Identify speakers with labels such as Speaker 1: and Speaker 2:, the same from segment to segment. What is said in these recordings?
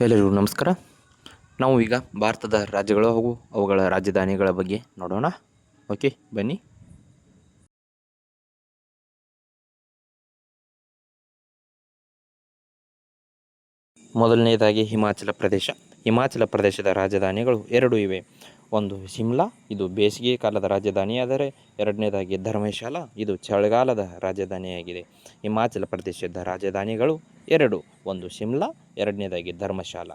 Speaker 1: ಎಲ್ಲರಿಗೂ ನಮಸ್ಕಾರ. ನಾವು ಈಗ ಭಾರತದ ರಾಜ್ಯಗಳು ಹಾಗೂ ಅವುಗಳ ರಾಜಧಾನಿಗಳ ಬಗ್ಗೆ ನೋಡೋಣ. ಓಕೆ ಬನ್ನಿ. ಮೊದಲನೇದಾಗಿ ಹಿಮಾಚಲ ಪ್ರದೇಶ. ಹಿಮಾಚಲ ಪ್ರದೇಶದ ರಾಜಧಾನಿಗಳು ಎರಡು ಇವೆ. ಒಂದು ಶಿಮ್ಲಾ, ಇದು ಬೇಸಿಗೆ ಕಾಲದ ರಾಜಧಾನಿಯಾದರೆ ಎರಡನೇದಾಗಿ ಧರ್ಮಶಾಲ, ಇದು ಚಳಿಗಾಲದ ರಾಜಧಾನಿಯಾಗಿದೆ. ಹಿಮಾಚಲ ಪ್ರದೇಶದ ರಾಜಧಾನಿಗಳು ಎರಡು, ಒಂದು ಶಿಮ್ಲಾ, ಎರಡನೇದಾಗಿ ಧರ್ಮಶಾಲ.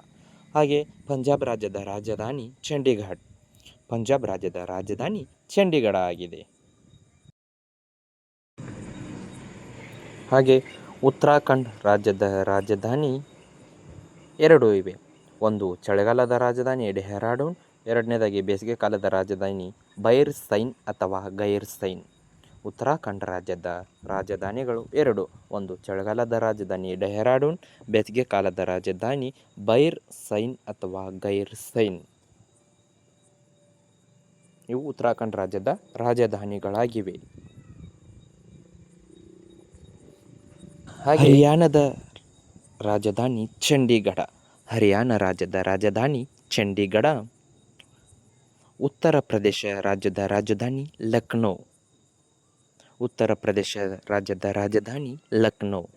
Speaker 1: ಹಾಗೆ ಪಂಜಾಬ್ ರಾಜ್ಯದ ರಾಜಧಾನಿ ಚಂಡೀಗಢ. ಪಂಜಾಬ್ ರಾಜ್ಯದ ರಾಜಧಾನಿ ಚಂಡೀಗಢ ಆಗಿದೆ. ಹಾಗೆ ಉತ್ತರಾಖಂಡ್ ರಾಜ್ಯದ ರಾಜಧಾನಿ ಎರಡು ಇವೆ. ಒಂದು ಚಳಿಗಾಲದ ರಾಜಧಾನಿ, ಡೆಹ್ರಾಡೂನ್ ಎರಡನೇದಾಗಿ, ಬೇಸಿಗೆ ಕಾಲದ ರಾಜಧಾನಿ ಬೈರ್ ಸೈನ್ ಅಥವಾ ಗೈರ್ ಸೈನ್ ಉತ್ತರಾಖಂಡ ರಾಜ್ಯದ ರಾಜಧಾನಿಗಳು ಎರಡು. ಒಂದು, ಚಳಿಗಾಲದ ರಾಜಧಾನಿ ಡೆಹ್ರಾಡೂನ್, ಬೇಸಿಗೆ ಕಾಲದ ರಾಜಧಾನಿ ಬೈರ್ ಸೈನ್ ಅಥವಾ ಗೈರ್ ಸೈನ್ ಇವು ಉತ್ತರಾಖಂಡ್ ರಾಜ್ಯದ ರಾಜಧಾನಿಗಳಾಗಿವೆ. ಹರಿಯಾಣದ ರಾಜಧಾನಿ ಚಂಡೀಗಢ. ಹರಿಯಾಣ ರಾಜ್ಯದ ರಾಜಧಾನಿ ಚಂಡೀಗಢ. ಉತ್ತರ ಪ್ರದೇಶ ರಾಜ್ಯದ ರಾಜಧಾನಿ ಲಕ್ನೋ. ಉತ್ತರ ಪ್ರದೇಶ ರಾಜ್ಯದ ರಾಜಧಾನಿ ಲಕ್ನೋ.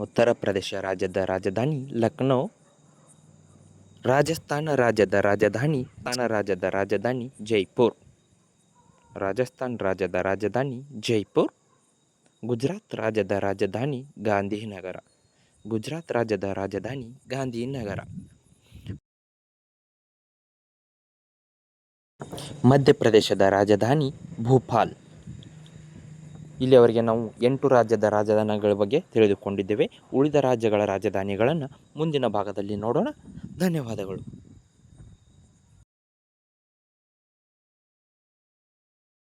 Speaker 1: ಉತ್ತರ ಪ್ರದೇಶ ರಾಜ್ಯದ ರಾಜಧಾನಿ ಲಕ್ನೋ. ರಾಜಸ್ಥಾನ ರಾಜ್ಯದ ರಾಜಧಾನಿ ತಾನ ರಾಜ್ಯದ ರಾಜಧಾನಿ ಜೈಪುರ್. ರಾಜಸ್ಥಾನ ರಾಜ್ಯದ ರಾಜಧಾನಿ ಜೈಪುರ್. ಗುಜರಾತ್ ರಾಜ್ಯದ ರಾಜಧಾನಿ ಗಾಂಧಿನಗರ. ಗುಜರಾತ್ ರಾಜ್ಯದ ರಾಜಧಾನಿ ಗಾಂಧಿನಗರ. ಮಧ್ಯಪ್ರದೇಶದ ರಾಜಧಾನಿ ಭೂಪಾಲ್. ಇಲ್ಲಿಯವರೆಗೆ ನಾವು ಎಂಟು ರಾಜ್ಯದ ರಾಜಧಾನಿಗಳ ಬಗ್ಗೆ ತಿಳಿದುಕೊಂಡಿದ್ದೇವೆ. ಉಳಿದ ರಾಜ್ಯಗಳ ರಾಜಧಾನಿಗಳನ್ನು ಮುಂದಿನ ಭಾಗದಲ್ಲಿ ನೋಡೋಣ. ಧನ್ಯವಾದಗಳು.